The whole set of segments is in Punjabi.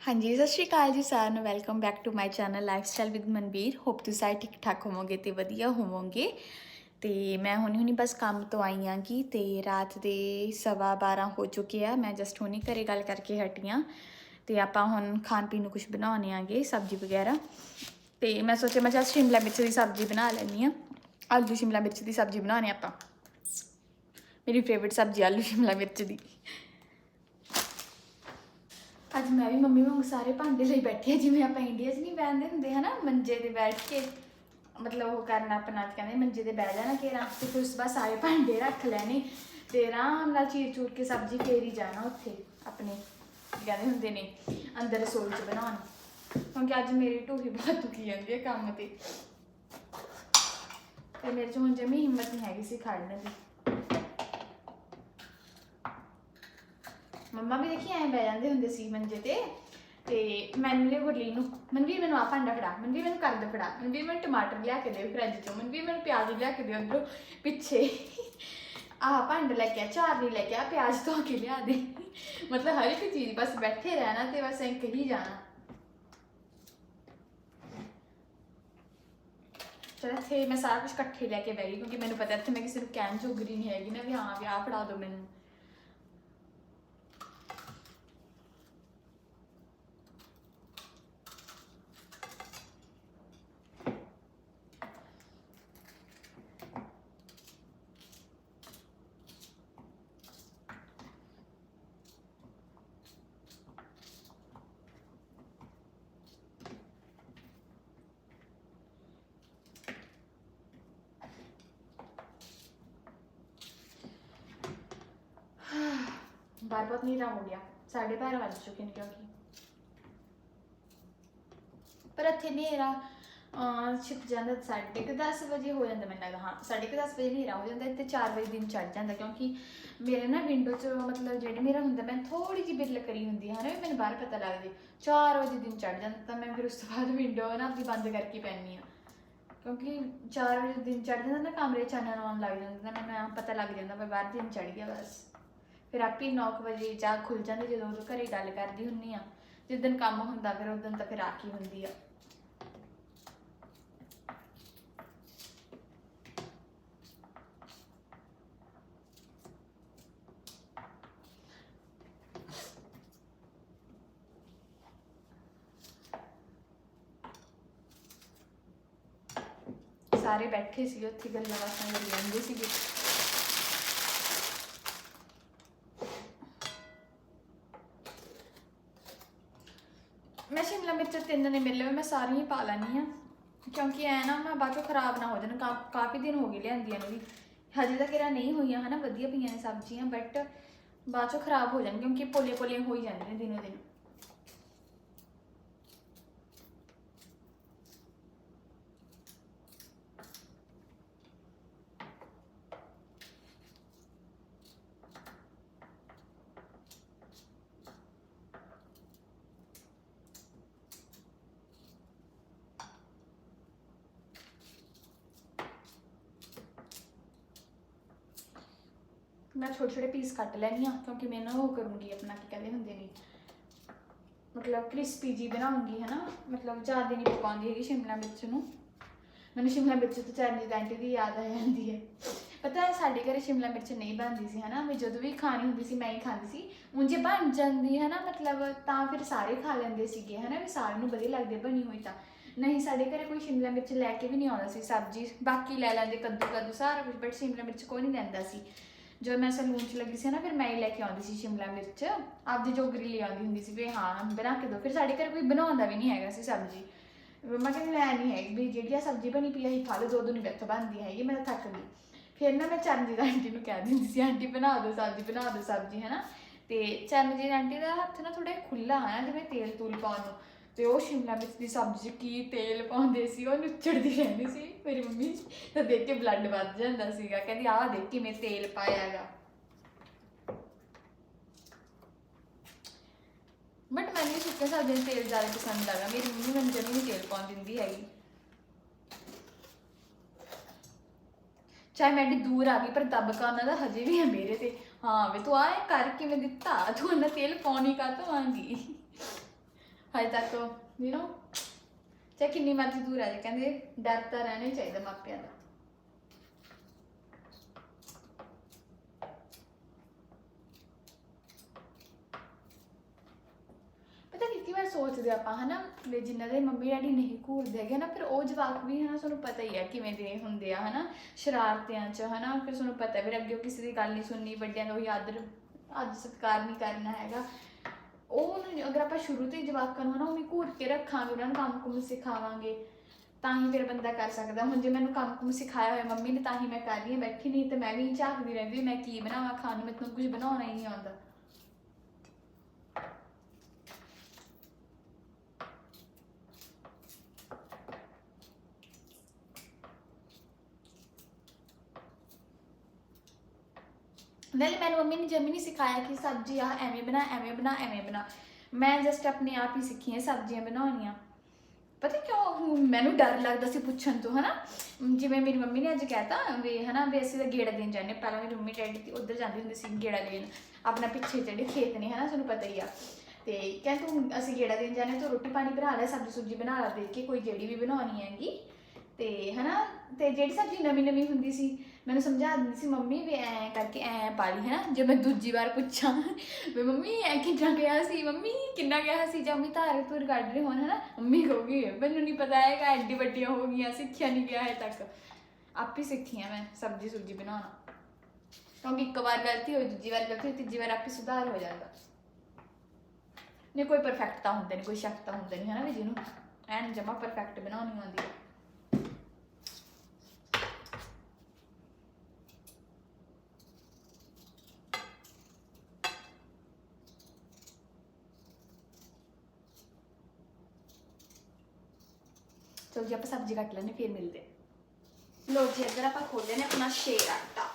ਹਾਂਜੀ, ਸਤਿ ਸ਼੍ਰੀ ਅਕਾਲ ਜੀ ਸਾਰਿਆਂ ਨੂੰ। Welcome back to my channel lifestyle with Manveer hope ਤੁਸੀਂ ਸਾਰੇ ਠੀਕ ਠਾਕ ਹੋਵੋਗੇ ਤੇ ਵਧੀਆ ਹੋਵੋਗੇ। ਤੇ ਮੈਂ ਹੁਣੀ ਹੁਣੀ ਬਸ ਕੰਮ ਤੋਂ ਆਈ ਆਂ ਕੀ ਤੇ ਰਾਤ ਦੇ ਸਵਾ 12 ਹੋ ਚੁੱਕੇ ਆ। ਮੈਂ ਜਸਟ ਹੁਣੀ ਘਰੇ ਗੱਲ ਕਰਕੇ ਹਟੀ ਆਂ। ਤੇ ਆਪਾਂ ਹੁਣ ਖਾਣ ਪੀਣ ਨੂੰ ਕੁਝ ਬਣਾਉਣੇ ਆਂਗੇ, ਸਬਜ਼ੀ ਵਗੈਰਾ। ਤੇ ਮੈਂ ਸੋਚਿਆ ਮੈਂ ਜਸਟ ਸ਼ਿਮਲਾ ਮਿਰਚ ਦੀ ਸਬਜ਼ੀ ਬਣਾ ਲੈਣੀ ਆ। ਆਲੂ ਸ਼ਿਮਲਾ ਮਿਰਚ ਦੀ ਸਬਜ਼ੀ ਬਣਾਉਣੀ ਆਪਾਂ। ਮੇਰੀ ਫੇਵਰਿਟ ਸਬਜ਼ੀ ਆਲੂ ਸ਼ਿਮਲਾ ਮਿਰਚ ਦੀ। ਅੱਜ ਮੈਂ ਵੀ ਮੰਮੀ ਵਾਂਗ ਸਾਰੇ ਭਾਂਡੇ ਲਈ ਬੈਠੀ ਆ ਜਿਵੇਂ ਆਪਾਂ ਇੰਡੀਆ 'ਚ ਨਹੀਂ ਬੈਠਦੇ ਹੁੰਦੇ, ਹਨਾ? ਮੰਜੇ ਤੇ ਬੈਠ ਕੇ, ਮਤਲਬ ਉਹ ਕਰਨਾ ਆਪਣਾ ਕਹਿੰਦੇ ਮੰਜੇ ਤੇ ਬਹਿ ਜਾਣਾ ਕਿ ਰਾਤ ਤੇ ਫਿਰ ਉਸ ਤੋਂ ਬਾਅਦ ਸਾਰੇ ਭਾਂਡੇ ਰੱਖ ਲੈਣੇ ਤੇ ਆਰਾਮ ਨਾਲ ਚੀਰ ਚੂਰ ਕੇ ਸਬਜ਼ੀ ਫੇਰੀ ਜਾਣਾ ਉੱਥੇ, ਆਪਣੇ ਕਹਿੰਦੇ ਹੁੰਦੇ ਨੇ, ਅੰਦਰ ਰਸੋਈ 'ਚ ਬਣਾਉਣ। ਕਿਉਂਕਿ ਅੱਜ ਮੇਰੀ ਢੂਹੀ ਬਹੁਤ ਦੁਖੀ ਜਾਂਦੀ ਹੈ ਕੰਮ ਤੇ। ਤੇ ਮੇਰੇ 'ਚ ਹੁਣ ਜਮੀ ਹਿੰਮਤ ਨਹੀਂ ਹੈਗੀ ਸੀ ਖੜਨ ਦੀ। ਮੰਮਾ ਵੀ ਦੇਖੀ ਐਂ ਬਹਿ ਜਾਂਦੇ ਹੁੰਦੇ ਸੀ ਮੰਜੇ ਤੇ ਤੇ ਮੈਨੂੰ ਵੀ ਗੁਰਲੀ ਨੂੰ, ਮਨਵੀਰ ਮੈਨੂੰ ਆ ਭਾਂਡਾ ਫੜਾ, ਮਨਵੀਰ ਮੈਨੂੰ ਕਰ ਦੇ ਫੜਾ, ਮਨਵੀਰ ਮੈਨੂੰ ਟਮਾਟਰ ਲਿਆ ਕੇ ਦੇ ਫਰਿੱਜ ਚੋਂ, ਮਨਵੀਰ ਮੈਨੂੰ ਪਿਆਜ਼ ਲਿਆ ਕੇ ਦੇ ਅੰਦਰੋਂ, ਪਿੱਛੇ। ਆਹ ਭਾਂਡਾ ਲੈ ਕੇ ਆ, ਚਾਰ ਲੈ ਕੇ ਆ, ਪਿਆਜ਼ ਧੋ ਕੇ ਲਿਆ ਦੇ। ਮਤਲਬ ਹਰ ਇੱਕ ਚੀਜ਼ ਬਸ ਬੈਠੇ ਰਹਿਣਾ ਤੇ ਬਸ ਐਂ ਕਹੀ ਜਾਣਾ। ਚਲ ਇੱਥੇ ਮੈਂ ਸਾਰਾ ਕੁਝ ਇਕੱਠੇ ਲੈ ਕੇ ਬੈਠੀ ਕਿਉਂਕਿ ਮੈਨੂੰ ਪਤਾ ਇੱਥੇ ਮੈਂ ਕਿਸੇ ਨੂੰ ਕਹਿਣ ਜੋਗਰੀ ਨਹੀਂ ਹੈਗੀ ਨਾ ਵੀ ਹਾਂ ਵੀ ਆਹ ਫੜਾ ਦਿਓ ਮੈਨੂੰ। ਬਾਰ ਬਹੁਤ ਨੀਰਾ ਹੋ ਗਿਆ। ਸਾਢੇ ਬਾਰਾਂ ਵੱਜ ਚੁੱਕੇ ਨੇ ਕਿਉਂਕਿ। ਪਰ ਇੱਥੇ ਹਨੇਰਾ ਛਿਪ ਜਾਂਦਾ ਸਾਢੇ ਕੁ 10 ਵਜੇ ਹੋ ਜਾਂਦਾ ਮੈਨੂੰ ਲੱਗਦਾ। ਹਾਂ, ਸਾਢੇ ਕੁ 10 ਵਜੇ ਹਨੇਰਾ ਹੋ ਜਾਂਦਾ ਤੇ 4 ਵਜੇ ਦਿਨ ਚੜ ਜਾਂਦਾ ਕਿਉਂਕਿ ਮੇਰੇ ਨਾ ਵਿੰਡੋ 'ਚ ਮਤਲਬ ਜਿਹੜੇ ਮੇਰਾ ਹੁੰਦਾ, ਮੈਂ ਥੋੜੀ ਜਿਹੀ ਬਿਰਲ ਕਰੀ ਹੁੰਦੀ ਹੈ ਨਾ ਵੀ ਮੈਨੂੰ ਬਾਹਰ ਪਤਾ ਲੱਗਦੀ। ਜੇ 4 ਵਜੇ ਦਿਨ ਚੜ ਜਾਂਦਾ ਤਾਂ ਮੈਂ ਫਿਰ ਉਸ ਤੋਂ ਬਾਅਦ ਵਿੰਡੋ ਨਾ ਆਪਣੀ ਬੰਦ ਕਰਕੇ ਪੈਣੀ ਆ ਕਿਉਂਕਿ 4 ਵਜੇ ਦਿਨ ਚੜ ਜਾਂਦਾ ਨਾ ਕਮਰੇ 'ਚ ਚਾਨਣ ਆਉਣ ਲੱਗ ਜਾਂਦਾ ਤਾਂ ਮੈਨੂੰ ਪਤਾ ਲੱਗ ਜਾਂਦਾ ਵੀ ਬਾਹਰ ਦਿਨ ਚੜ ਗਿਆ ਬਸ। ਫਿਰ ਆਪੇ 9 ਵਜੇ ਜਾ ਖੁੱਲ ਜਾਂਦੀ, ਜਦੋਂ ਉਹ ਘਰੇ ਗੱਲ ਕਰਦੀ ਹੁੰਨੀ ਆ। ਜਿੱਦਨ ਕੰਮ ਹੁੰਦਾ ਫਿਰ ਉਦੋਂ ਤਾਂ ਫਿਰ ਆਖੀ ਹੁੰਦੀ ਆ। ਸਾਰੇ ਬੈਠੇ ਸੀ, ਉੱਥੇ ਗੱਲਾਂ ਬਾਤਾਂ ਕਰੀ ਜਾਂਦੇ ਸੀਗੇ। ਮੈਂ ਸ਼ਿਮਲਾ ਮਿਰਚ ਤਿੰਨ ਨੇ ਮਿਲੇ ਮੈਂ ਸਾਰੀਆਂ ਹੀ ਪਾ ਲੈਣੀ ਆ ਕਿਉਂਕਿ ਐ ਨਾ, ਮੈਂ ਬਾਅਦ ਚੋਂ ਖਰਾਬ ਨਾ ਹੋ ਜਾਣ, ਕਾ- ਕਾਫੀ ਦਿਨ ਹੋ ਗਏ ਲਿਆਂਦੀਆਂ ਨੂੰ ਵੀ। ਹਜੇ ਤੱਕ ਇਹਦਾ ਨਹੀਂ ਹੋਈਆਂ, ਹਨਾ, ਵਧੀਆ ਪਈਆਂ ਨੇ ਸਬਜ਼ੀਆਂ ਬਟ ਬਾਅਦ ਚੋਂ ਖਰਾਬ ਹੋ ਜਾਣ, ਕਿਉਂਕਿ ਪੋਲੇ ਪੋਲੀਆਂ ਹੋਈ ਜਾਂਦੇ ਨੇ ਦਿਨੋ ਦਿਨ ਮੈਂ ਛੋਟੇ ਛੋਟੇ ਪੀਸ ਕੱਟ ਲੈਣੀ ਆ ਕਿਉਂਕਿ ਮੈਂ ਨਾ ਉਹ ਕਰੂੰਗੀ ਆਪਣਾ ਕੀ ਕਹਿੰਦੇ ਹੁੰਦੇ ਨੇ। ਮਤਲਬ ਕ੍ਰਿਸਪੀ ਜੀ ਬਣਾਉਂਗੀ, ਹਨਾ? ਮਤਲਬ ਜ਼ਿਆਦਾ ਨਹੀਂ ਪਕਾਉਂਦੀ ਹੈਗੀ ਸ਼ਿਮਲਾ ਮਿਰਚ ਨੂੰ। ਮੈਨੂੰ ਸ਼ਿਮਲਾ ਮਿਰਚ ਤੋਂ ਚਰਨਜੀਤ ਆਂਟੀ ਦੀ ਯਾਦ ਆ ਜਾਂਦੀ ਹੈ। ਪਤਾ ਹੈ, ਸਾਡੇ ਘਰੇ ਸ਼ਿਮਲਾ ਮਿਰਚ ਨਹੀਂ ਬਣਦੀ ਸੀ, ਹਨਾ? ਮੈਂ ਜਦੋਂ ਵੀ ਖਾਣੀ ਹੁੰਦੀ ਸੀ, ਮੈਂ ਹੀ ਖਾਂਦੀ ਸੀ। ਉਂਝ ਜੇ ਬਣ ਜਾਂਦੀ ਹੈ ਨਾ ਮਤਲਬ ਤਾਂ ਫਿਰ ਸਾਰੇ ਖਾ ਲੈਂਦੇ ਸੀਗੇ, ਹਨਾ? ਵੀ ਸਾਰਿਆਂ ਨੂੰ ਵਧੀਆ ਲੱਗਦੀ ਬਣੀ ਹੋਈ ਤਾਂ। ਨਹੀਂ, ਸਾਡੇ ਘਰੇ ਕੋਈ ਸ਼ਿਮਲਾ ਮਿਰਚ ਲੈ ਕੇ ਵੀ ਨਹੀਂ ਆਉਂਦਾ ਸੀ, ਸਬਜ਼ੀ। ਬਾਕੀ ਲੈ ਲੈਂਦੇ ਕੱਦੂ ਕੱਦੂ ਸਾਰਾ ਕੁਝ ਬਟ ਸ਼ਿਮਲਾ ਮਿਰਚ ਕੋਈ ਨਹੀਂ ਲੈਂਦਾ ਸੀ। ਜਦੋਂ ਮੈਂ ਸਲੂਨ 'ਚ ਲੱਗੀ ਸੀ ਨਾ, ਫਿਰ ਮੈਂ ਹੀ ਲੈ ਕੇ ਆਉਂਦੀ ਸੀ ਸ਼ਿਮਲਾ ਮਿਰਚ। ਆਪਦੀ ਜੋਗਰੀ ਲੈ ਆਉਂਦੀ ਹੁੰਦੀ ਸੀ ਵੀ ਹਾਂ, ਬਣਾ ਕੇ ਦਿਓ ਫਿਰ ਸਾਡੇ ਘਰ ਕੋਈ ਬਣਾਉਂਦਾ ਵੀ ਨਹੀਂ ਹੈਗਾ ਸੀ ਸਬਜ਼ੀ। ਮੈਂ ਕਹਿੰਦੀ, ਲੈ ਨਹੀਂ ਹੈ ਵੀ ਜਿਹੜੀ ਆ ਸਬਜ਼ੀ ਬਣੀ ਪਈ ਆ ਹੀ ਖਾ ਲਓ ਦੋ ਦਿਨ ਵਿੱਚ ਬਣਦੀ ਹੈਗੀ, ਮੈਂ ਤਾਂ ਥੱਕ ਗਈ। ਫਿਰ ਨਾ ਮੈਂ ਚਰਨਜੀਤ ਆਂਟੀ ਨੂੰ ਕਹਿ ਦਿੰਦੀ ਸੀ, ਆਂਟੀ, ਬਣਾ ਦਿਓ ਸਬਜ਼ੀ, ਬਣਾ ਦਿਓ ਸਬਜ਼ੀ ਹੈ ਨਾ ਤੇ ਚਰਨਜੀਤ ਆਂਟੀ ਦਾ ਹੱਥ ਨਾ ਥੋੜਾ ਖੁੱਲਾ ਹੈ ਜਿਵੇਂ ਤੇਲ ਤੂਲ ਪਾਉਣ ਨੂੰ। ਤੇ ਉਹ ਸ਼ਿਮਲਾ ਮਿਰਚ ਦੀ ਸਬਜ਼ੀ 'ਚ ਕੀ ਤੇਲ ਪਾਉਂਦੇ ਸੀ, ਉਹ ਨੁੱਚੜਦੀ ਰਹਿੰਦੀ ਸੀ। ਮੇਰੀ ਮੰਮੀ ਤਾਂ ਦੇਖ ਕੇ ਬਲੱਡ ਵੱਧ ਜਾਂਦਾ ਸੀਗਾ, ਕਹਿੰਦੀ, ਆਹ ਦੇਖ ਕਿਵੇਂ ਤੇਲ ਪਾਇਆ ਬਟ ਮੈਨੂੰ ਸੁੱਕੇ ਸਬਜ਼ੀਆਂ 'ਚ ਤੇਲ ਜ਼ਿਆਦਾ ਪਸੰਦ ਆਗਾ ਮੇਰੀ ਮੰਮੀ ਮੈਨੂੰ ਜਮੀ ਨਹੀਂ ਤੇਲ ਪਾਉਣ ਦਿੰਦੀ ਹੈਗੀ। ਚਾਹੇ ਮੈਂ ਐਡੀ ਦੂਰ ਆ ਗਈ, ਪਰ ਦਬਕਾ ਉਹਨਾਂ ਦਾ ਹਜੇ ਵੀ ਹੈ ਮੇਰੇ ਤੇ। ਹਾਂ ਵੇ, ਤੂੰ ਆਏ ਕਰ ਕਿਵੇਂ ਦਿੱਤਾ? ਤੂੰ ਨਾ ਤੇਲ ਪਾਉਣੀ ਕਾ ਤੋਂ ਆਂਗੀ ਹਜੇ ਤੱਕ ਯੂ نو ਚਾਹੇ ਕਿੰਨੀ ਮਰਜ਼ੀ ਦੂਰ ਆ ਜਾ ਕਹਿੰਦੇ ਡਰ ਤਾਂ ਰਹਿਣਾ ਹੀ ਚਾਹੀਦਾ ਮਾਪਿਆਂ ਦਾ। ਪਤਾ ਕਿ ਵਾਰ ਸੋਚਦੇ ਆਪਾਂ, ਹਨਾ? ਵੀ ਜਿਨ੍ਹਾਂ ਦੇ ਮੰਮੀ ਡੈਡੀ ਨਹੀਂ ਘੂਰਦੇ ਹੈਗੇ ਨਾ, ਫਿਰ ਉਹ ਜਵਾਕ ਵੀ, ਹਨਾ ਤੁਹਾਨੂੰ ਪਤਾ ਹੀ ਆ ਕਿਵੇਂ ਦੇ ਹੁੰਦੇ ਆ, ਹਨਾ? ਸ਼ਰਾਰਤਿਆਂ 'ਚ, ਹਨਾ? ਫਿਰ ਤੁਹਾਨੂੰ ਪਤਾ ਵੀ ਅੱਗੇ ਕਿਸੇ ਦੀ ਗੱਲ ਨਹੀਂ ਸੁਣਨੀ, ਵੱਡਿਆਂ ਦਾ ਉਹੀ ਆਦਰ, ਅੱਜ ਸਤਿਕਾਰ ਨਹੀਂ ਕਰਨਾ ਹੈਗਾ। ਉਹ ਨੂੰ ਅਗਰ ਆਪਾਂ ਸ਼ੁਰੂ ਤੋਂ ਹੀ ਜਵਾਕਾਂ ਨੂੰ ਹਨਾ ਉਹ ਘੂਰ ਕੇ ਰੱਖਾਂਗੇ, ਉਹਨਾਂ ਨੂੰ ਕੰਮ ਕੁਮ ਸਿਖਾਵਾਂਗੇ, ਤਾਂ ਹੀ ਫਿਰ ਬੰਦਾ ਕਰ ਸਕਦਾ। ਹੁਣ ਜੇ ਮੈਨੂੰ ਕੰਮ ਕੁਮ ਸਿਖਾਇਆ ਹੋਇਆ ਮੰਮੀ ਨੇ, ਤਾਂ ਹੀ ਮੈਂ ਕਰ ਰਹੀ ਹਾਂ, ਬੈਠੀ ਨਹੀਂ ਤੇ ਮੈਂ ਵੀ ਝਾਕਦੀ ਰਹਿੰਦੀ, ਮੈਂ ਕੀ ਬਣਾਵਾਂ ਖਾਣ ਨੂੰ ਮੈਨੂੰ ਕੁਝ ਬਣਾਉਣਾ ਹੀ ਨਹੀਂ ਆਉਂਦਾ। ਨਾਲੇ ਮੈਨੂੰ ਮੰਮੀ ਨੇ ਜਮੀ ਨਹੀਂ ਸਿਖਾਇਆ ਕਿ ਸਬਜ਼ੀ ਆ ਐਵੇਂ ਬਣਾ ਐਵੇਂ ਬਣਾ ਐਵੇਂ ਬਣਾ। ਮੈਂ ਜਸਟ ਆਪਣੇ ਆਪ ਹੀ ਸਿੱਖੀਆਂ ਸਬਜ਼ੀਆਂ ਬਣਾਉਣੀਆਂ। ਪਤਾ ਕਿਉਂ? ਮੈਨੂੰ ਡਰ ਲੱਗਦਾ ਸੀ ਪੁੱਛਣ ਤੋਂ, ਹਨਾ? ਜਿਵੇਂ ਮੇਰੀ ਮੰਮੀ ਨੇ ਅੱਜ ਕਹਿਤਾ ਵੀ, ਹਨਾ, ਵੀ ਅਸੀਂ ਤਾਂ ਗੇੜਾ ਦੇਣ ਜਾਂਦੇ ਹਾਂ। ਪਹਿਲਾਂ ਮੇਰੀ ਮੰਮੀ ਡੈਡੀ ਤੇ ਉੱਧਰ ਜਾਂਦੇ ਹੁੰਦੇ ਸੀ ਗੇੜਾ ਦੇਣ। ਆਪਣਾ ਪਿੱਛੇ ਜਿਹੜੇ ਖੇਤ ਨੇ, ਹਨਾ, ਤੁਹਾਨੂੰ ਪਤਾ ਹੀ ਆ। ਤੇ ਕਹਿੰਦੇ ਤੂੰ ਅਸੀਂ ਗੇੜਾ ਦੇਣ ਜਾਂਦੇ ਤੂੰ ਰੋਟੀ ਪਾਣੀ ਬਣਾ ਲੈ, ਸਬਜ਼ੀ ਸੁਬਜ਼ੀ ਬਣਾ ਲੈ, ਦੇਖ ਕੇ ਕੋਈ ਜਿਹੜੀ ਵੀ ਬਣਾਉਣੀ ਹੈਗੀ। ਤੇ, ਹਨਾ, ਤੇ ਜਿਹੜੀ ਸਬਜ਼ੀ ਨਵੀਂ ਨਵੀਂ ਹੁੰਦੀ ਸੀ ਮੈਨੂੰ ਸਮਝਾ ਦਿੰਦੀ ਸੀ, ਮੰਮੀ, ਵੀ ਐ ਕਰਕੇ ਐ ਪਾ ਲਈ ਹੈ ਨਾ ਜੇ ਮੈਂ ਦੂਜੀ ਵਾਰ ਪੁੱਛਾਂ, ਵੀ ਮੰਮੀ ਐ ਕਿੰਨਾ ਗਿਆ ਸੀ? ਮੰਮੀ, ਕਿੰਨਾ ਗਿਆ ਸੀ? ਜਾਂ ਮੰਮੀ, ਧਾਰ ਧੂਰ ਕੱਢ ਰਹੇ ਹੋਣ ਹੈ ਨਾ ਮੰਮੀ ਕਹੂਗੀ, ਮੈਨੂੰ ਨਹੀਂ ਪਤਾ ਹੈਗਾ, ਐਡੀ ਵੱਡੀਆਂ ਹੋ ਗਈਆਂ, ਸਿੱਖਿਆ ਨਹੀਂ ਗਿਆ ਹੈ ਤੱਕ। ਆਪੇ ਸਿੱਖੀਆਂ ਮੈਂ ਸਬਜ਼ੀ ਸੁਬਜ਼ੀ ਬਣਾਉਣਾ। ਕਿਉਂਕਿ ਇੱਕ ਵਾਰ ਗਲਤੀ ਹੋਈ, ਦੂਜੀ ਵਾਰ ਗਲਤੀ ਹੋਈ, ਤੀਜੀ ਵਾਰ ਆਪੇ ਸੁਧਾਰ ਹੋ ਜਾਂਦਾ। ਨਹੀਂ, ਕੋਈ ਪਰਫੈਕਟ ਤਾਂ ਹੁੰਦਾ ਨਹੀਂ ਕੋਈ ਸ਼ੱਕ ਤਾਂ ਹੁੰਦਾ ਨਹੀਂ ਹੈ ਨਾ ਵੀ ਜਿਹਨੂੰ ਐਨ ਜਮਾ ਪਰਫੈਕਟ ਬਣਾਉਣੀ ਆਉਂਦੀ ਹੈ ਚਲੋ ਜੀ ਆਪਾਂ ਸਬਜ਼ੀ ਕੱਟ ਲੈਣੇ ਫਿਰ ਮਿਲਦੇ ਹਾਂ। ਲੋ ਜੀ ਇੱਧਰ ਆਪਾਂ ਖੋਲ੍ਹਦੇ ਨੇ ਆਪਣਾ ਸ਼ੇਰ ਆਟਾ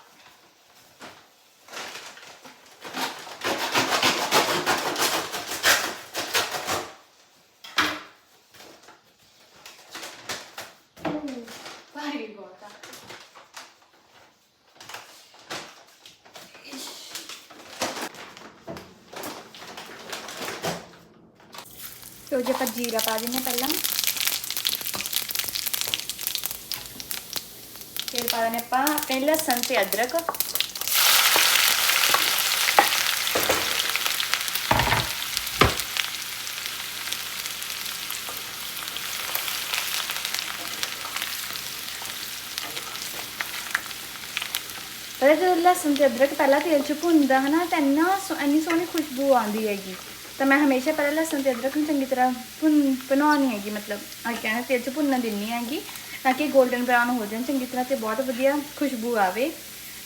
ਹੂੰ, ਭਾਰੀ ਬਹੁਤ ਆ ਇਸ਼। ਲਓ ਆਪਾਂ ਜੀਰਾ ਪਾ ਦਿੰਨੇ ਹਾਂ ਪਹਿਲਾਂ ਫਿਰ ਪਾ ਦੇਣੇ ਆਪਾਂ ਆਪਣੇ ਲਸਣ ਤੇ ਅਦਰਕ। ਪਤਾ ਜਦੋਂ ਲਸਣ ਤੇ ਅਦਰਕ ਪਹਿਲਾਂ ਤੇਲ ਚ ਭੁੰਨਦਾ ਹਨਾ, ਤਾਂ ਇੰਨਾ ਸੋ- ਇੰਨੀ ਸੋਹਣੀ ਖੁਸ਼ਬੂ ਆਉਂਦੀ ਹੈਗੀ। ਤਾਂ ਮੈਂ ਹਮੇਸ਼ਾ ਪਹਿਲਾਂ ਲਸਣ ਤੇ ਅਦਰਕ ਨੂੰ ਚੰਗੀ ਤਰ੍ਹਾਂ ਭੁੰਨ, ਬਣਾਉਣੀ ਹੈਗੀ, ਮਤਲਬ ਆ ਕਹਿੰਦੇ ਤੇਲ ਚ ਭੁੰਨਣ ਦਿੰਨੀ ਹੈਗੀ। ਤਾਂ ਕਿ 골ਡਨ ਬਰਾਊਨ ਹੋ ਜਾਣ, ਚੰਗੀ ਤਰ੍ਹਾਂ ਤੇ ਬਹੁਤ ਵਧੀਆ ਖੁਸ਼ਬੂ ਆਵੇ।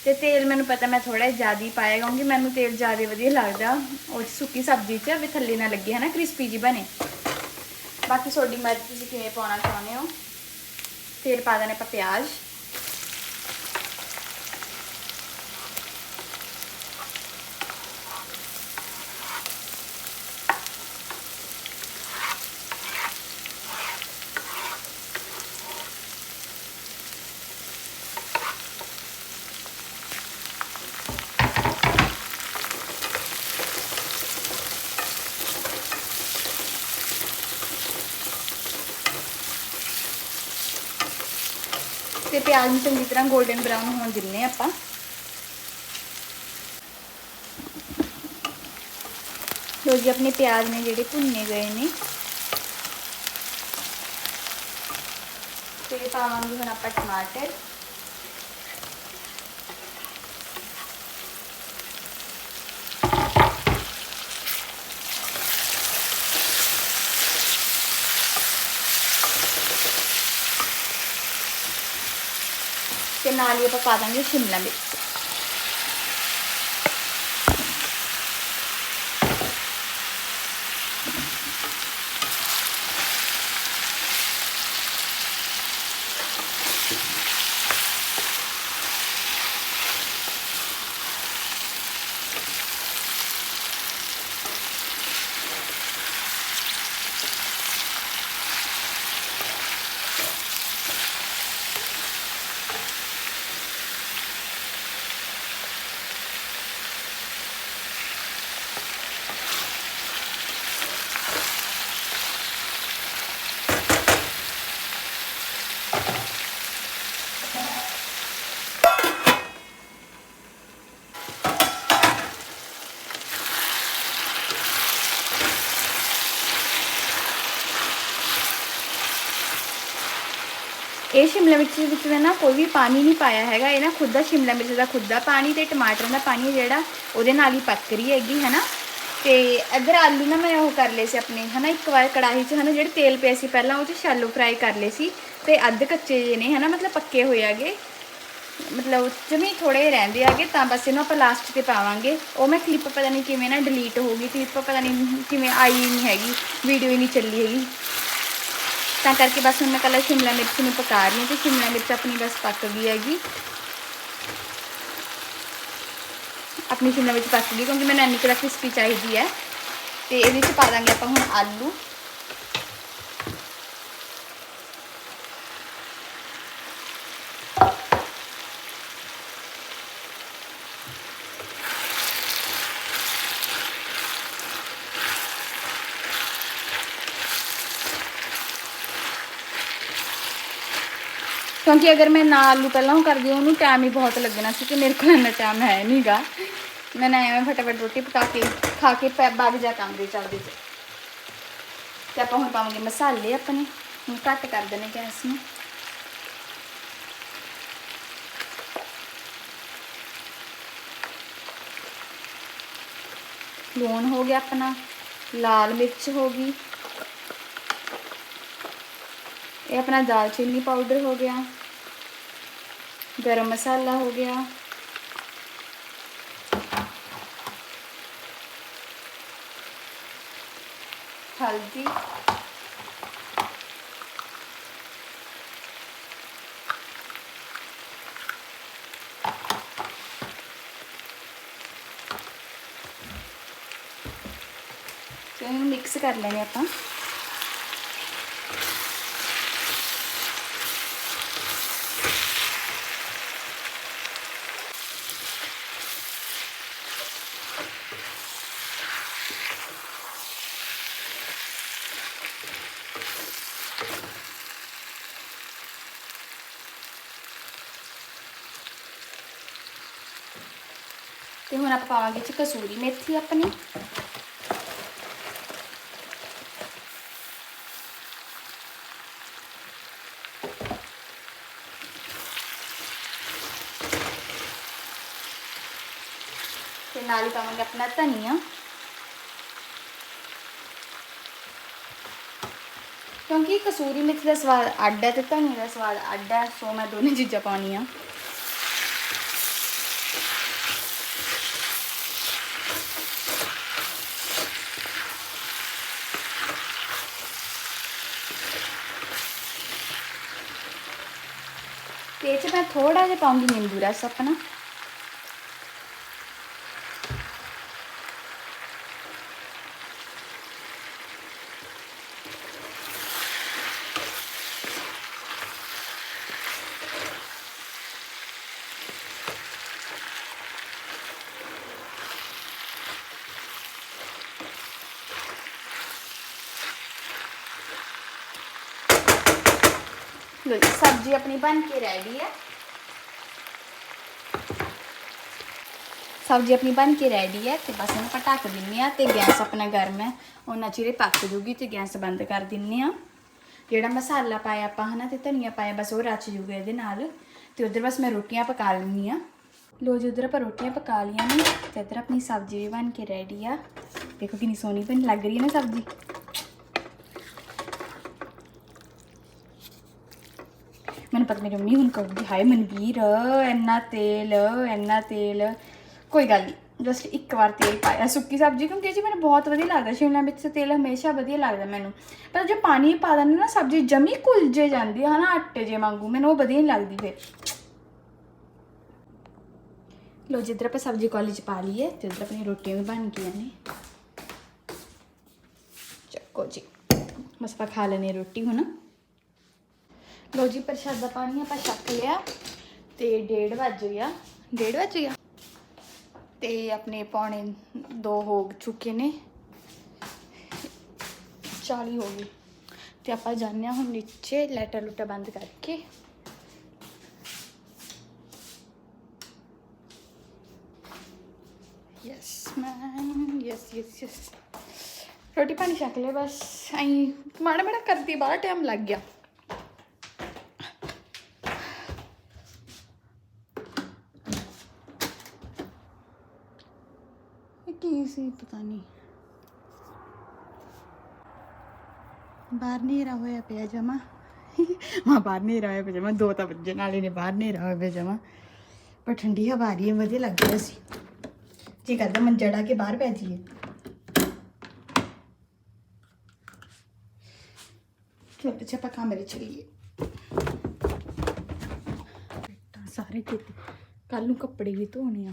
ਤੇ ਤੇਲ ਮੈਨੂੰ ਪਤਾ ਮੈਂ ਥੋੜਾ ਜ਼ਿਆਦਾ ਹੀ ਪਾਇਆ, ਕਿਉਂਕਿ ਮੈਨੂੰ ਤੇਲ ਜ਼ਿਆਦਾ ਵਧੀਆ ਲੱਗਦਾ। ਉਹ 'ਚ ਸੁੱਕੀ ਸਬਜ਼ੀ 'ਚ, ਵੀ ਥੱਲੇ ਨਾ ਲੱਗੇ, ਹਨਾ ਕ੍ਰਿਸਪੀ ਜੀ ਬਣੇ। ਬਾਕੀ ਸੋਡੀ ਮਰਜ਼ੀ ਤੁਸੀਂ ਕਿਵੇਂ ਪਾਉਣਾ ਚਾਹੁੰਦੇ ਹੋ। ਤੇਲ ਪਾ ਦੇਣੇ ਆਪਾਂ ਪਿਆਜ਼। ਪਿਆਜ਼ ਨੂੰ ਚੰਗੀ ਤਰ੍ਹਾਂ 골ਡਨ ਬਰਾਊਨ ਹੋਣ ਦਿੰਨੇ ਆਪਾਂ। ਲੋ ਜੀ, ਆਪਣੇ ਪਿਆਜ਼ ਨੇ ਜਿਹੜੇ ਭੁੰਨੇ ਗਏ ਨੇ। ਤੇ ਪਾਵਾਂਗੇ ਹੁਣ ਆਪਾਂ ਟਮਾਟਰ। ਤੇ ਨਾਲ ਹੀ ਆਪਾਂ ਪਾ ਇਹ ਸ਼ਿਮਲਾ ਮਿਰਚ ਦੇ ਵਿੱਚ ਮੈਂ ਨਾ ਕੋਈ ਵੀ ਪਾਣੀ ਨਹੀਂ ਪਾਇਆ ਹੈਗਾ। ਇਹ ਨਾ ਖੁਦ ਦਾ ਸ਼ਿਮਲਾ ਮਿਰਚ ਦਾ, ਖੁਦ ਦਾ ਪਾਣੀ ਤੇ ਟਮਾਟਰ ਦਾ ਪਾਣੀ ਹੈ ਜਿਹੜਾ, ਉਹਦੇ ਨਾਲ ਹੀ ਪੱਕ ਰਹੀ ਹੈਗੀ, ਹੈ ਨਾ? ਤੇ ਇੱਧਰ ਆਲੂ ਨਾ ਮੈਂ ਉਹ ਕਰ ਲਏ ਸੀ ਆਪਣੇ ਹਨਾ ਇੱਕ ਵਾਰ ਕੜਾਹੀ 'ਚ ਹਨਾ ਜਿਹੜੇ ਤੇਲ ਪਿਆ ਸੀ ਪਹਿਲਾਂ, ਉਹ 'ਚ ਸ਼ੈਲੋ ਫਰਾਈ ਕਰ ਲਏ ਸੀ। ਤੇ ਅੱਧ ਕੱਚੇ ਜੇ ਨੇ ਹਨਾ ਮਤਲਬ ਪੱਕੇ ਹੋਏ ਹੈਗੇ। ਮਤਲਬ ਜਮੀ ਥੋੜੇ ਰਹਿੰਦੇ ਆਗੇ ਤਾਂ ਬਸ ਇਹਨੂੰ ਆਪਾਂ ਲਾਸਟ ਤੇ ਪਾਵਾਂਗੇ। ਉਹ ਮੈਂ ਕਲਿੱਪ ਪਤਾ ਨਹੀਂ ਕਿਵੇਂ ਨਾ ਡਿਲੀਟ ਹੋ ਗਈ ਕਲਿੱਪ ਪਤਾ ਨਹੀਂ ਕਿਵੇਂ ਆਈ ਨਹੀਂ ਹੈਗੀ ਵੀਡੀਓ ਹੀ ਨਹੀਂ ਚੱਲੀ ਹੈਗੀ। ਤਾਂ ਕਰਕੇ ਬਸ ਹੁਣ ਮੈਂ ਕੱਲਾ ਸ਼ਿਮਲਾ ਮਿਰਚ ਨੂੰ ਪਕਾ ਰਹੀ ਹਾਂ ਤੇ ਸ਼ਿਮਲਾ ਮਿਰਚ ਆਪਣੀ ਬਸ ਪੱਕ ਗਈ ਹੈਗੀ। ਆਪਣੀ ਸ਼ਿਮਲਾ ਮਿਰਚ ਪੱਕ ਗਈ ਕਿਉਂਕਿ ਮੈਨੂੰ ਇੰਨੀ ਕੁ ਕ੍ਰਿਸਪੀ ਚਾਹੀਦੀ ਹੈ। ਤੇ ਇਹਦੇ ਵਿੱਚ ਪਾ ਦਾਂਗੇ ਆਪਾਂ ਹੁਣ ਆਲੂ। ਕਿਉਂਕਿ ਅਗਰ ਮੈਂ ਨਾ ਆਲੂ ਪਹਿਲਾਂ ਉਹ ਕਰਦੀ, ਉਹਨੂੰ ਟਾਈਮ ਹੀ ਬਹੁਤ ਲੱਗਣਾ ਸੀ ਕਿ ਮੇਰੇ ਕੋਲ ਇੰਨਾ ਟਾਈਮ ਹੈ ਨਹੀਂਗਾ ਮੈਂ ਨਾ ਐਵੇਂ ਫਟਾਫਟ ਰੋਟੀ ਪਕਾ ਕੇ, ਖਾ ਕੇ ਪੈ, ਬਾਗ ਜਾ ਕੰਮ ਦੇ ਚੱਲਦੇ ਤੇ ਤੇ ਆਪਾਂ ਹੁਣ ਪਾਵਾਂਗੇ ਮਸਾਲੇ ਆਪਣੇ, ਹੁਣ ਘੱਟ ਕਰ ਦੇਣੇ ਗੈਸ ਨੂੰ। ਲੂਣ ਹੋ ਗਿਆ ਆਪਣਾ, ਲਾਲ ਮਿਰਚ ਹੋ ਗਈ। ਇਹ ਆਪਣਾ ਦਾਲਚੀਨੀ ਪਾਊਡਰ ਹੋ ਗਿਆ। ਗਰਮ ਮਸਾਲਾ ਹੋ ਗਿਆ ਹਲਦੀ ਤੇ ਇਹਨੂੰ ਮਿਕਸ ਕਰ ਤੇ ਹੁਣ ਆਪਾਂ ਪਾਵਾਂਗੇ ਚ ਕਸੂਰੀ ਮੇਥੀ ਆਪਣੀ। ਤੇ ਨਾਲ ਹੀ ਪਾਵਾਂਗੇ ਆਪਣਾ ਧਨੀਆ। ਕਿਉਂਕਿ ਕਸੂਰੀ ਮੇਥੀ ਦਾ ਸਵਾਦ ਅੱਡ ਹੈ ਤੇ ਧਨੀਆ ਦਾ ਸਵਾਦ ਅੱਡ ਹੈ, ਸੋ ਮੈਂ ਦੋਨੇ ਚੀਜ਼ਾਂ ਪਾਉਣੀਆਂ। ਇਹ 'ਚ ਮੈਂ ਥੋੜਾ ਜਿਹਾ ਪਾਉਂਗੀ ਨਿੰਬੂ ਰਸ ਆਪਣਾ। ਲੋ ਜੀ, ਸਬਜ਼ੀ ਆਪਣੀ ਬਣ ਕੇ ਰੈਡੀ ਹੈ ਸਬਜ਼ੀ ਆਪਣੀ ਬਣ ਕੇ ਰੈਡੀ ਹੈ ਤੇ ਬਸ ਇਹਨੂੰ ਆਪਾਂ ਢੱਕ ਦਿੰਨੇ ਆ ਤੇ ਗੈਸ ਆਪਣਾ ਗਰਮ ਹੈ ਉਹਨਾਂ ਚਿਰੇ ਪੱਕ ਜੂਗੀ ਤੇ ਗੈਸ ਬੰਦ ਕਰ ਦਿੰਨੇ ਆ। ਜਿਹੜਾ ਮਸਾਲਾ ਪਾਇਆ ਆਪਾਂ ਹਨਾ ਤੇ ਧਨੀਆ ਪਾਇਆ, ਬਸ ਉਹ ਰਚ ਜੂਗਾ ਇਹਦੇ ਨਾਲ। ਤੇ ਉਧਰ ਬਸ ਮੈਂ ਰੋਟੀਆਂ ਪਕਾ ਲੈਣੀ ਆ। ਲੋ ਜੀ, ਉਧਰ ਆਪਾਂ ਰੋਟੀਆਂ ਪਕਾ ਲੀਆਂ ਨੇ ਤੇ ਇਧਰ ਆਪਣੀ ਸਬਜ਼ੀ ਵੀ ਬਣ ਕੇ ਰੈਡੀ ਆ। ਦੇਖੋ ਕਿੰਨੀ ਸੋਹਣੀ ਬਣ ਲੱਗ ਰਹੀ ਹੈ ਨਾ ਸਬਜ਼ੀ? ਮੈਨੂੰ ਪਤਾ ਮੇਰੀ ਮੰਮੀ ਹੁਣ ਕਹੂਗੀ, ਹਾਏ ਮਨਵੀਰ, ਇੰਨਾ ਤੇਲ ਇੰਨਾ ਤੇਲ। ਕੋਈ ਗੱਲ ਨਹੀਂ ਜਸਟ ਇੱਕ ਵਾਰ ਤੇਲ ਪਾਇਆ ਸੁੱਕੀ ਸਬਜ਼ੀ, ਕਿਉਂਕਿ ਜੀ ਮੈਨੂੰ ਬਹੁਤ ਵਧੀਆ ਲੱਗਦਾ, ਸ਼ਿਮਲਾ ਮਿਰਚ ਤੇਲ ਹਮੇਸ਼ਾ ਵਧੀਆ ਲੱਗਦਾ ਮੈਨੂੰ। ਪਰ ਜੇ ਪਾਣੀ ਪਾ ਦਿੰਦੇ ਨਾ ਸਬਜ਼ੀ, ਜਮੀ ਘੁਲਜੇ ਜਾਂਦੀ ਹੈ ਨਾ ਆਟੇ ਜੇ ਵਾਂਗੂ, ਮੈਨੂੰ ਉਹ ਵਧੀਆ ਨਹੀਂ ਲੱਗਦੀ ਫਿਰ। ਲੋ ਜਿੱਧਰ ਆਪਾਂ ਸਬਜ਼ੀ ਕਾਲਜ ਪਾ ਲਈ ਹੈ ਤੇ ਉਧਰ ਆਪਣੀ ਰੋਟੀਆਂ ਵੀ ਬਣ ਗਈਆਂ ਨੇ। ਚੱਕੋ ਜੀ, ਬਸ ਆਪਾਂ ਖਾ ਲੈਣੇ ਰੋਟੀ ਹੁਣ। ਲੋ ਜੀ, ਪ੍ਰਸ਼ਾਦਾ ਪਾਣੀ ਆਪਾਂ ਛੱਕ ਲਿਆ ਤੇ 1:30 ਵਜ ਗਿਆ। 1:30 ਵਜ ਗਿਆ? ਤੇ ਆਪਣੇ ਪੌਣੇ 2 ਹੋ ਚੁੱਕੇ ਨੇ। 40 ਹੋ ਗਈ ਤੇ ਆਪਾਂ ਜਾਂਦੇ ਹਾਂ ਹੁਣ ਨੀਚੇ ਲੈਟਰ ਲੁੱਟਾ ਬੰਦ ਕਰਕੇ। Yes man yes yes yes ਰੋਟੀ ਪਾਣੀ ਛੱਕ ਲਿਆ ਬਸ। ਐਂ ਮਾੜਾ ਮਾੜਾ ਕਰਦੀ ਬਾਹਰ ਟਾਈਮ ਲੱਗ ਗਿਆ। ਸੀ, ਪਤਾ ਨਹੀਂ। ਬਾਹਰ ਹਨੇਰਾ ਹੋਇਆ ਪਿਆ ਜਮਾ। ਹਾਂ ਬਾਹਰ ਹਨੇਰਾ ਹੋਇਆ ਪਿਆ ਜਮਾ। ਦੋ ਤਾਂ ਵੱਜਣ ਵਾਲੇ ਨੇ, ਬਾਹਰ ਹਨੇਰਾ ਹੋਇਆ ਪਿਆ ਜਮਾ। ਪਰ ਠੰਡੀ ਹਵਾ ਆ ਰਹੀ ਹੈ, ਵਧੀਆ ਲੱਗ ਰਿਹਾ ਸੀ। ਜੀ ਕਰਦਾ ਮਨ ਜੜਾ ਕੇ ਬਾਹਰ ਪੈ ਜਾਈਏ। ਚਲੋ ਬੱਚੇ ਆਪਾਂ ਕਮਰੇ ਚਲੀਏ ਸਾਰੇ ਕਿਤੇ। ਕੱਲ ਨੂੰ ਕੱਪੜੇ ਵੀ ਧੋਣੇ ਆ।